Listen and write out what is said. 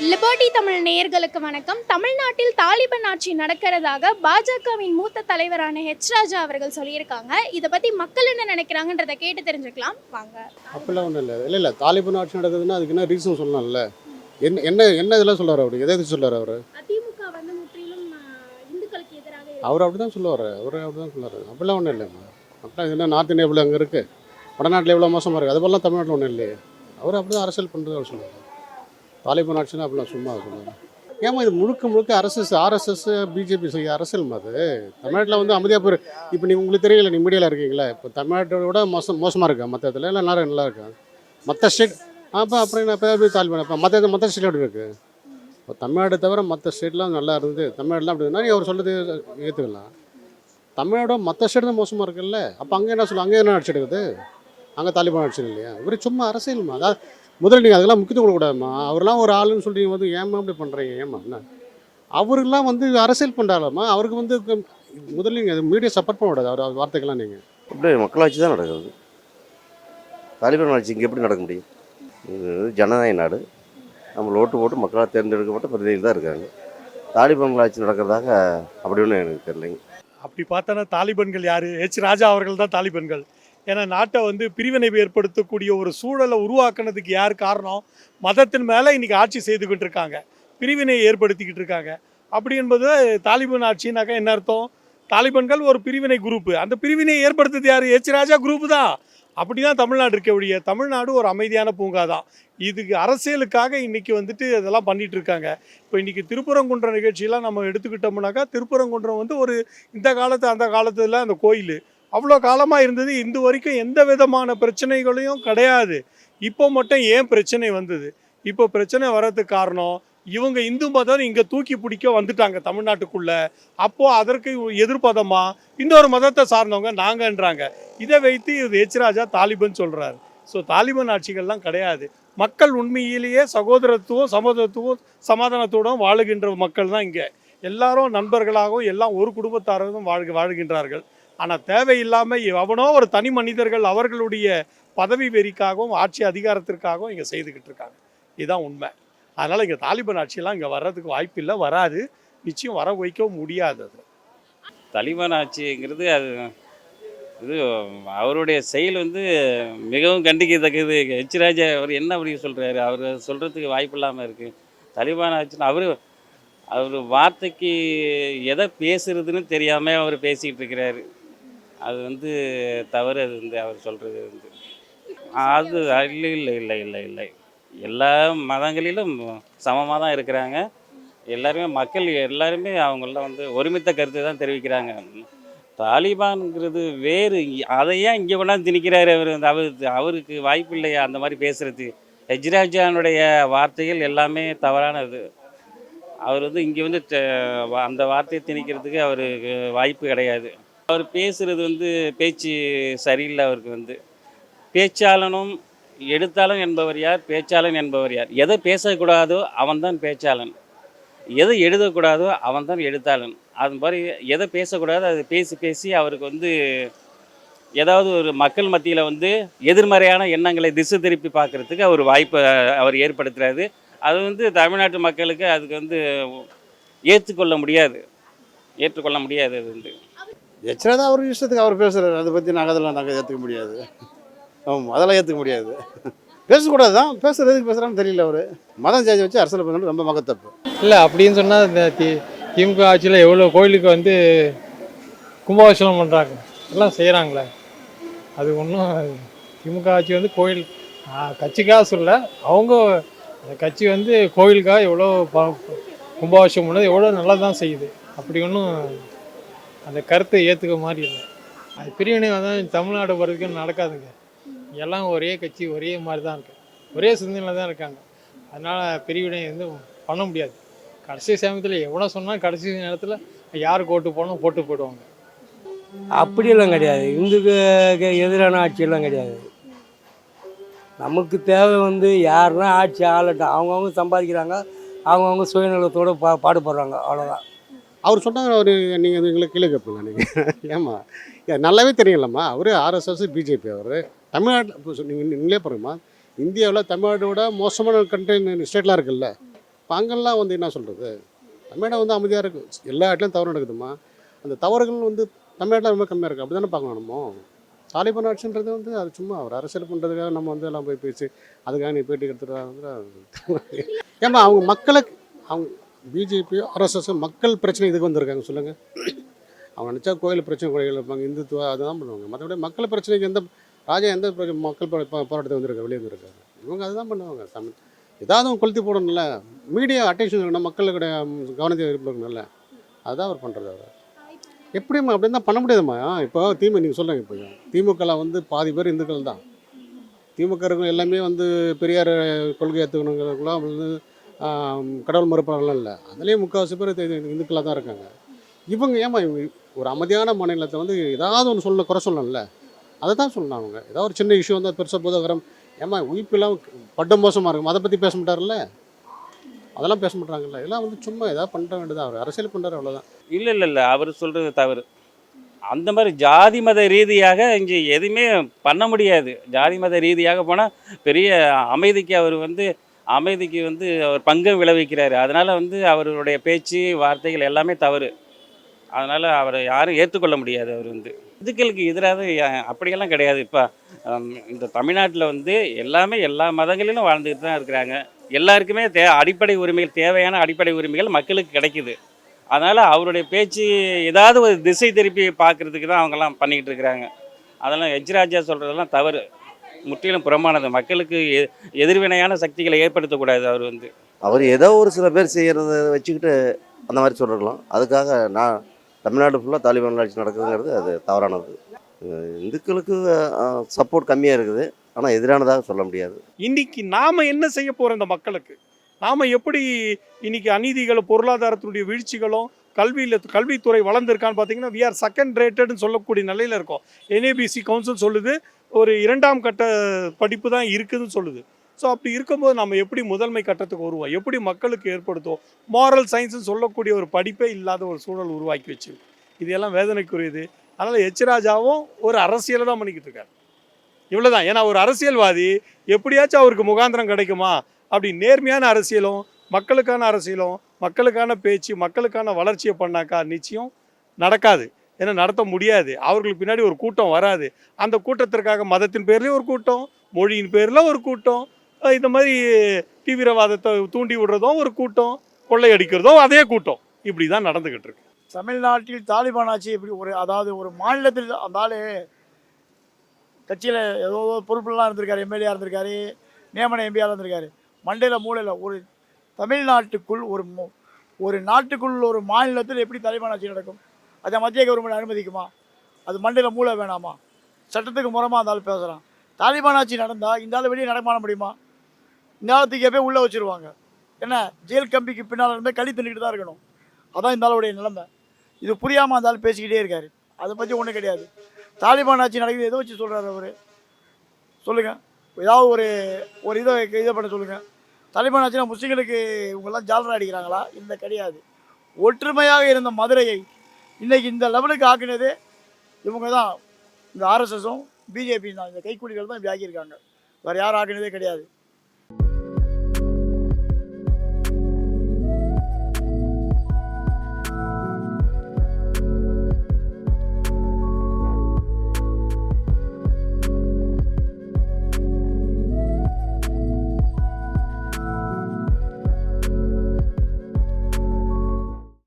Liberty Tamil நேயர்களுக்கு வணக்கம். தமிழ்நாட்டில் தாலிபான் ஆட்சி நடக்கிறதாக பாஜகவின் மூத்த தலைவரான ஹெச் ராஜா அவர்கள் சொல்லியிருக்காங்க. இதை பத்தி மக்கள் என்ன நினைக்கிறாங்கன்றதை கேட்டு தெரிஞ்சுக்கலாம். வாங்க. அப்படிலாம் ஒன்றும் இல்லை. இல்லை இல்லை தாலிபான் ஆட்சி நடக்குதுன்னா அதுக்கு என்ன ரீசன் சொல்லலாம்ல? என்ன என்ன என்ன இதெல்லாம் சொல்லுவார் அவர்? எதை எது சொல்லுவார் அவர்? அதிமுக வந்து முற்றிலும் இந்துக்களுக்கு எதிராக அவர் அப்படி தான் சொல்லுவார். அவர் அப்படி தான் சொல்லுவார். அப்படிலாம் ஒன்றும் இல்லைம்மா. அப்படிலாம் என்ன நார்த் இந்தியா எவ்வளோ அங்கே இருக்குது வடநாட்டில் எவ்வளோ மோசமாக இருக்குது அது போலலாம் தமிழ்நாட்டில் ஒன்றும் இல்லையே. அவர் அப்படி தான் அரசியல் பண்ணுறது அவர் சொல்லுவார். தாலிபான் ஆட்சினா அப்படிலாம் சும்மா இருக்கணும் ஏமா இது முழுக்க முழுக்க அரசு ஆர்எஸ்எஸ் பிஜேபி செய்ய அரசியல் அது? தமிழ்நாட்டில் வந்து அமைதியாக போய் இப்போ நீங்கள் உங்களுக்கு தெரியல நீ மீடியாவில் இருக்கீங்களா? இப்போ தமிழ்நாட்டோட விட மோசம் மோசமாக இருக்கா மற்ற இடத்துல இல்லை நல்லா நல்லா இருக்கா? மற்ற ஸ்டேட் அப்போ அப்புறம் என்ன இப்போ தாலிபான்? இப்போ மற்ற மற்ற ஸ்டேட் எப்படி இருக்குது இப்போ தமிழ்நாடு தவிர மற்ற ஸ்டேட்லாம் நல்லா இருந்தது. தமிழ்நாடுலாம் அப்படி இருந்தால் அவர் சொல்கிறது ஏற்றுக்கலாம் தமிழ்நாடு மற்ற ஸ்டேட் தான் மோசமாக இருக்குல்ல? அப்போ அங்கே என்ன சொல்லுவாங்க? அங்கே என்ன அடிச்சிடுக்குது அங்கே தாலிபான் அடிச்சிடும் இல்லையா? இவர் சும்மா அரசியல்மா அதாவது முதல்ல நீங்கள் அதெல்லாம் முக்கியத்துவம் கொடுக்கூடாதுமா அவர்லாம் ஒரு ஆளுன்னு சொல்லிட்டு வந்து ஏமா அப்படி பண்ணுறீங்க ஏமா என்ன? அவருக்கெல்லாம் வந்து அரசியல் பண்ணுறாருமா அவருக்கு வந்து முதல்ல நீங்கள் மீடியா சப்போர்ட் பண்ணக்கூடாது அவர் அவர் வார்த்தைக்கெல்லாம் நீங்கள் இப்படி மக்களாட்சி தான் நடக்குது. தாலிபான் ஆட்சி இங்கே எப்படி நடக்க முடியும்? இது ஜனநாயக நாடு. நம்ம ஓட்டு போட்டு மக்களால் தேர்ந்தெடுக்கப்பட்ட பிரதிநிதிகள் தான் இருக்காங்க. தாலிபான் ஆட்சி நடக்கிறதாக அப்படி ஒன்றும் எனக்கு தெரியலைங்க. அப்படி பார்த்தோன்னா தாலிபன்கள் யார்? ஹெச் ராஜா அவர்கள் தான் தாலிபன்கள். ஏன்னா நாட்டை வந்து பிரிவினை ஏற்படுத்தக்கூடிய ஒரு சூழலை உருவாக்குனதுக்கு யார் காரணம்? மதத்தின் மேலே இன்றைக்கி ஆட்சி செய்துக்கிட்டு இருக்காங்க. பிரிவினையை ஏற்படுத்திக்கிட்டு இருக்காங்க. அப்படி என்பது தாலிபான் ஆட்சினாக்கா என்ன அர்த்தம்? தாலிபன்கள் ஒரு பிரிவினை குரூப்பு அந்த பிரிவினை ஏற்படுத்துறது யார்? எச் ராஜா குரூப்பு தான். அப்படி தான் தமிழ்நாடு இருக்க ஒழிய தமிழ்நாடு ஒரு அமைதியான பூங்கா தான் இதுக்கு அரசியலுக்காக இன்னைக்கு வந்துட்டு இதெல்லாம் பண்ணிட்டு இருக்காங்க. இப்போ இன்றைக்கி திருப்புறங்குன்ற நிகழ்ச்சியெல்லாம் நம்ம எடுத்துக்கிட்டோம்னாக்கா திருப்புறங்குன்றம் வந்து ஒரு இந்த காலத்து அந்த காலத்துல அந்த கோயில். அவ்வளோ காலமாக இருந்தது. இந்த வரைக்கும் எந்த விதமான பிரச்சனைகளையும் கிடையாது. இப்போ மட்டும் ஏன் பிரச்சனை வந்தது? இப்போ பிரச்சனை வர்றதுக்கு காரணம் இவங்க இந்து மதம் இங்கே தூக்கி பிடிக்க வந்துட்டாங்க தமிழ்நாட்டுக்குள்ளே. அப்போது அதற்கு எதிர்பதமாக இன்னொரு மதத்தை சார்ந்தவங்க நாங்கன்றாங்க. இதை வைத்து இது எச் ராஜா தாலிபன் சொல்கிறார் ஸோ தாலிபன் ஆட்சிகள்லாம் கிடையாது. மக்கள் உண்மையிலேயே சகோதரத்துவம் சமதத்துவம் சமாதானத்துடன் வாழுகின்ற மக்கள் தான் இங்கே. எல்லாரும் நண்பர்களாகவும் எல்லாம் ஒரு குடும்பத்தாரும் வாழ்க வாழ்கின்றார்கள். ஆனால் தேவையில்லாமல் எவனோ ஒரு தனி மனிதர்கள் அவர்களுடைய பதவி வெறிக்காகவும் ஆட்சி அதிகாரத்திற்காகவும் இங்கே செய்துக்கிட்டு இருக்காங்க. இதுதான் உண்மை. அதனால் இங்கே தாலிபான் ஆட்சியெல்லாம் இங்கே வர்றதுக்கு வாய்ப்பில்லை வராது. நிச்சயம் வர வைக்கவும் முடியாது அது. தலிபான் ஆட்சிங்கிறது அது இது அவருடைய செயல் வந்து மிகவும் கண்டிக்கத்தக்கது. ஹெச் ராஜா அவர் என்ன அப்படி சொல்கிறாரு அவர் சொல்கிறதுக்கு வாய்ப்பு இல்லாமல் இருக்குது தலிபான் ஆட்சின்னு அவர் அவர் வார்த்தைக்கு எதை பேசுறதுன்னு தெரியாமல் அவர் பேசிக்கிட்டு இருக்கிறாரு. அது வந்து தவறு அது வந்து அவர் சொல்கிறது வந்து. அது இல்லை இல்லை இல்லை இல்லை இல்லை. எல்லா மதங்களிலும் சமமாக தான் இருக்கிறாங்க. எல்லாருமே மக்கள் எல்லாருமே அவங்கள வந்து ஒருமித்த கருத்தை தான் தெரிவிக்கிறாங்க. தாலிபான்ங்கிறது வேறு. அதை ஏன் இங்கே கொண்டாந்து திணிக்கிறாரு அவர்? வந்து அவர் அவருக்கு வாய்ப்பு இல்லையா? அந்த மாதிரி பேசுகிறது ஹெஜ்ராஜானுடைய வார்த்தைகள் எல்லாமே தவறானது. அவர் வந்து இங்கே வந்து அந்த வார்த்தையை திணிக்கிறதுக்கு அவருக்கு வாய்ப்பு கிடையாது. அவர் பேசுகிறது வந்து பேச்சு சரியில்லை அவருக்கு வந்து. பேச்சாளனும் எழுத்தாளன் என்பவர் யார்? பேச்சாளன் என்பவர் யார்? எதை பேசக்கூடாதோ அவன்தான் பேச்சாளன். எதை எழுதக்கூடாதோ அவன்தான் எழுத்தாளன். அது மாதிரி எதை பேசக்கூடாதோ அதை பேசி பேசி அவருக்கு வந்து ஏதாவது ஒரு மக்கள் மத்தியில் வந்து எதிர்மறையான எண்ணங்களை திசை திருப்பி பார்க்கறதுக்கு அவர் வாய்ப்பை அவர் ஏற்படுத்துறாரு. அது வந்து தமிழ்நாட்டு மக்களுக்கு அதுக்கு வந்து ஏற்றுக்கொள்ள முடியாது. ஏற்றுக்கொள்ள முடியாது அது வந்து. எச்சனா அவர் இஷ்டத்துக்கு அவர் பேசுகிறார் அதை பற்றி நாங்கள் அதெல்லாம் நாங்கள் ஏற்றுக்க முடியாது. ஆமாம் அதெல்லாம் ஏற்றுக்க முடியாது. பேசக்கூடாது தான். பேசுகிறதுக்கு பேசுகிறான்னு தெரியல அவர். மதம் சேஞ்ச் வச்சு அரசியல் பண்ணுறது ரொம்ப மகத்தப்பு. இல்லை அப்படின்னு சொன்னால் இந்த தி திமுக ஆட்சியில் எவ்வளோ கோயிலுக்கு வந்து கும்பாபிஷேகம் பண்ணுறாங்க எல்லாம் செய்கிறாங்களே அது ஒன்றும் திமுக ஆட்சி வந்து கோயில் கட்சிக்காக சொல்ல அவங்க அந்த கட்சி வந்து கோயிலுக்காக எவ்வளோ கும்பாபிஷேகம் பண்ணது எவ்வளோ நல்லா தான் செய்யுது. அப்படி ஒன்றும் அந்த கருத்தை ஏற்றுக்க மாதிரி இல்லை. அது பிரிவினை வந்தால் தமிழ்நாடு வரைக்கும் நடக்காதுங்க. எல்லாம் ஒரே கட்சி ஒரே மாதிரி தான் இருக்கு. ஒரே சிந்தனையில் தான் இருக்காங்க. அதனால் பிரிவினை வந்து பண்ண முடியாது. கடைசி சமயத்தில் எவ்வளோ சொன்னால் கடைசி நேரத்தில் யாருக்கு ஓட்டு போனோம் போட்டு போயிடுவாங்க. அப்படியெல்லாம் கிடையாது. இந்துக்கு எதிரான ஆட்சியெல்லாம் கிடையாது. நமக்கு தேவை வந்து யாருன்னா ஆட்சி ஆளட்டும். அவங்கவுங்க சம்பாதிக்கிறாங்க. அவங்கவுங்க சுயநலத்தோடு பா பாடுபடுறாங்க. அவ்வளோதான் அவர் சொன்னாங்க அவர் நீங்கள் எங்களுக்கு கீழே கேட்பீங்க நீங்கள் ஏம்மா நல்லாவே தெரியலம்மா அவர் ஆர்எஸ்எஸ் பிஜேபி அவர். தமிழ்நாட்டில் நீங்கள் நீங்களே பாருங்கம்மா. இந்தியாவில் தமிழ்நாட்டோட மோசமான கண்ட்ரி ஸ்டேட்லாம் இருக்குல்ல. இப்போ அங்கெல்லாம் வந்து என்ன சொல்கிறது தமிழ்நாடு வந்து அமைதியாக இருக்குது எல்லா இடத்துலையும் தவறு நடக்குதுமா அந்த தவறுகள் வந்து தமிழ்நாட்டில் ரொம்ப கம்மியாக இருக்குது அப்படி தானே பார்க்கணும் நம்ம? தாலிபான் ஆட்சின்றது வந்து அது சும்மா அவர் அரசியல் பண்ணுறதுக்காக நம்ம வந்து எல்லாம் போய் பேசி அதுக்காக நீ பேட்டி எடுத்துட்டு ஏம்மா ஏமா அவங்க மக்களுக்கு அவங்க பிஜேபி ஆர்எஸ்எஸ் மக்கள் பிரச்சனை இதுக்கு வந்திருக்காங்க சொல்லுங்கள் அவங்க நினச்சா கோயில் பிரச்சனை கோயில் இருப்பாங்க இந்துத்துவ அதுதான் பண்ணுவாங்க. மற்றபடி மக்கள் பிரச்சனைக்கு எந்த ராஜா எந்த மக்கள் போ- போராட்டத்தை வந்திருக்காரு வெளியே வந்திருக்காரு. இவங்க அதுதான் பண்ணுவாங்க தமிழ் ஏதாவது கொளுத்தி போடணும்ல. மீடியா அட்டென்ஷன் இருக்கணும் மக்களுடைய கவனத்தை இருக்கணும்ல அதுதான் அவர் பண்ணுறது அவர். எப்படிம்மா அப்படி தான் பண்ண முடியாதும்மா. இப்போ திமுக நீங்கள் சொல்லுங்கள் இப்போ. திமுகவில் வந்து பாதி பேர் இந்துக்கள் தான். திமுக இருக்கிற எல்லாமே வந்து பெரியார் கொள்கை ஏற்றுக்கணுங்கிறதுக்குலாம் வந்து கடவுள் மறுப்பாளர்லாம் இல்லை. அதுலேயும் முக்கால்வாசி பேர் இந்துக்களாக தான் இருக்காங்க. இவங்க ஏமா இவங்க ஒரு அமைதியான மாநிலத்தை வந்து ஏதாவது ஒன்று சொல்ல குறை சொல்லணும்ல? அதை தான் சொல்லணும் அவங்க. ஏதாவது ஒரு சின்ன இஷ்யூ வந்தால் பெருசாக போதகரம். ஏமா உயிர்ப்பெல்லாம் பட்டம் மோசமாக இருக்கும் அதை பற்றி பேச மாட்டார்ல அதெல்லாம் பேச மாட்டாங்கல்ல? எல்லாம் வந்து சும்மா ஏதாவது பண்ணுற வேண்டியது அவர் அரசியல் பண்ணுறாரு அவ்வளோதான் இல்லை இல்லை இல்லை. அவர் சொல்கிறது தவறு. அந்த மாதிரி ஜாதி மத ரீதியாக இங்கே எதுவுமே பண்ண முடியாது. ஜாதி மத ரீதியாக போனால் பெரிய அமைதிக்கு அவர் வந்து அமைதிக்கு வந்து அவர் பங்கம் விளைவிக்கிறாரு. அதனால் வந்து அவருடைய பேச்சு வார்த்தைகள் எல்லாமே தவறு. அதனால் அவரை யாரும் ஏற்றுக்கொள்ள முடியாது அவர் வந்து. இதுக்களுக்கு எதிராக அப்படியெல்லாம் கிடையாது. இப்போ இந்த தமிழ்நாட்டில் வந்து எல்லாமே எல்லா மதங்களிலும் வாழ்ந்துக்கிட்டு தான் இருக்கிறாங்க. எல்லாருக்குமே தே அடிப்படை உரிமைகள் தேவையான அடிப்படை உரிமைகள் மக்களுக்கு கிடைக்குது. அதனால் அவருடைய பேச்சு ஏதாவது ஒரு திசை திருப்பி பார்க்குறதுக்கு தான் அவங்கெல்லாம் பண்ணிக்கிட்டு இருக்கிறாங்க. அதெல்லாம் எஜ்ராஜா சொல்கிறதெல்லாம் தவறு. முற்றிலும் புறமானது மக்களுக்கு எ- எதிர்வினையான சக்திகளை ஏற்படுத்தக்கூடாது அவர் வந்து. அவர் ஏதோ ஒரு சில பேர் செய்கிறத வச்சுக்கிட்டு அந்த மாதிரி சொல்லிருக்கலாம் அதுக்காக நான் தமிழ்நாடு ஃபுல்லாக தாலிபான் ஆட்சி நடக்குதுங்கிறது அது தவறானது. இந்துக்களுக்கு சப்போர்ட் கம்மியாக இருக்குது. ஆனால் எதிரானதாக சொல்ல முடியாது. இன்னைக்கு நாம என்ன செய்ய போறோம் இந்த மக்களுக்கு? நாம எப்படி இன்னைக்கு அநீதிகளும் பொருளாதாரத்தினுடைய வீழ்ச்சிகளும் கல்வியில் கல்வித்துறை வளர்ந்துருக்கான்னு பார்த்தீங்கன்னா வி ஆர் செகண்ட் ரேட்டட்னு சொல்லக்கூடிய நிலையில் இருக்கோம். என்ஏபிசி கவுன்சில் சொல்லுது ஒரு இரண்டாம் கட்ட படிப்பு தான் இருக்குதுன்னு சொல்லுது. ஸோ அப்படி இருக்கும்போது நம்ம எப்படி முதன்மை கட்டத்துக்கு வருவோம்? எப்படி மக்களுக்கு ஏற்படுத்துவோம்? மாரல் சயின்ஸ்னு சொல்லக்கூடிய ஒரு படிப்பே இல்லாத ஒரு சூழல் உருவாக்கி வச்சு இதெல்லாம் வேதனைக்குரியது. அதனால் எச்ராஜாவும் ஒரு அரசியலை தான் பண்ணிக்கிட்டு இருக்காரு. இவ்வளோதான் ஏன்னா ஒரு அரசியல்வாதி எப்படியாச்சும் அவருக்கு முகாந்திரம் கிடைக்குமா? அப்படி நேர்மையான அரசியலும் மக்களுக்கான அரசியலும் மக்களுக்கான பேச்சு மக்களுக்கான வளர்ச்சியை பண்ணாக்கா நிச்சயம் நடக்காது. ஏன்னா நடத்த முடியாது. அவர்களுக்கு பின்னாடி ஒரு கூட்டம் வராது. அந்த கூட்டத்திற்காக மதத்தின் பேர்லேயும் ஒரு கூட்டம் மொழியின் பேரில் ஒரு கூட்டம் இந்த மாதிரி தீவிரவாதத்தை தூண்டி விடுறதும் ஒரு கூட்டம் கொள்ளையடிக்கிறதும் அதே கூட்டம். இப்படி தான் நடந்துக்கிட்டு இருக்கு. தமிழ்நாட்டில் தாலிபான் ஆட்சி எப்படி ஒரு அதாவது ஒரு மாநிலத்தில் அந்த ஆள் கட்சியில் ஏதோ பொறுப்புலாம் இருந்திருக்காரு எம்எல்ஏ இருந்திருக்காரு நியமன எம்பியாக இருந்திருக்காரு. மண்டையில் மூலையில் ஒரு தமிழ்நாட்டுக்குள் ஒரு ஒரு நாட்டுக்குள் ஒரு மாநிலத்தில் எப்படி தாலிபான் ஆட்சி நடக்கும்? அதை மத்திய கவர்மெண்ட் அனுமதிக்குமா? அது மண்டையில் மூளை வேணாமா? சட்டத்துக்கு முறமாக இருந்தாலும் பேசுகிறான் தாலிபான் ஆட்சி நடந்தால் இந்த ஆள் வெளியே நடமாட முடியுமா? இந்த தூக்கிய போய் உள்ளே வச்சிருவாங்க. என்ன? ஜெயில் கம்பிக்கு பின்னால் இருந்தால் களி தின்னுக்கிட்டு தான் இருக்கணும். அதான் இந்த ஆளுடைய நிலைமை. இது புரியாமல் அந்த ஆள் பேசிக்கிட்டே இருக்காரு. அதை பற்றி ஒன்றும் கிடையாது. தாலிபான் ஆட்சி நடக்குது. எதை வச்சு சொல்கிறாரு அவர்? சொல்லுங்கள் ஏதாவது ஒரு ஒரு இதை இதை பண்ண சொல்லுங்கள் தாலிபான் ஆட்சினா முஸ்லீம்களுக்கு இவங்கெல்லாம் ஜாலரா அடிக்கிறாங்களா? இந்த கிடையாது. ஒற்றுமையாக இருந்த மதுரையை இன்றைக்கி இந்த லெவலுக்கு ஆக்குனது இவங்க தான். இந்த ஆர்எஸ்எஸும் பிஜேபி தான். இந்த கைக்கூலிகள் தான் இப்படி ஆக்கியிருக்காங்க. வேறு யாரும் ஆக்குனதே கிடையாது.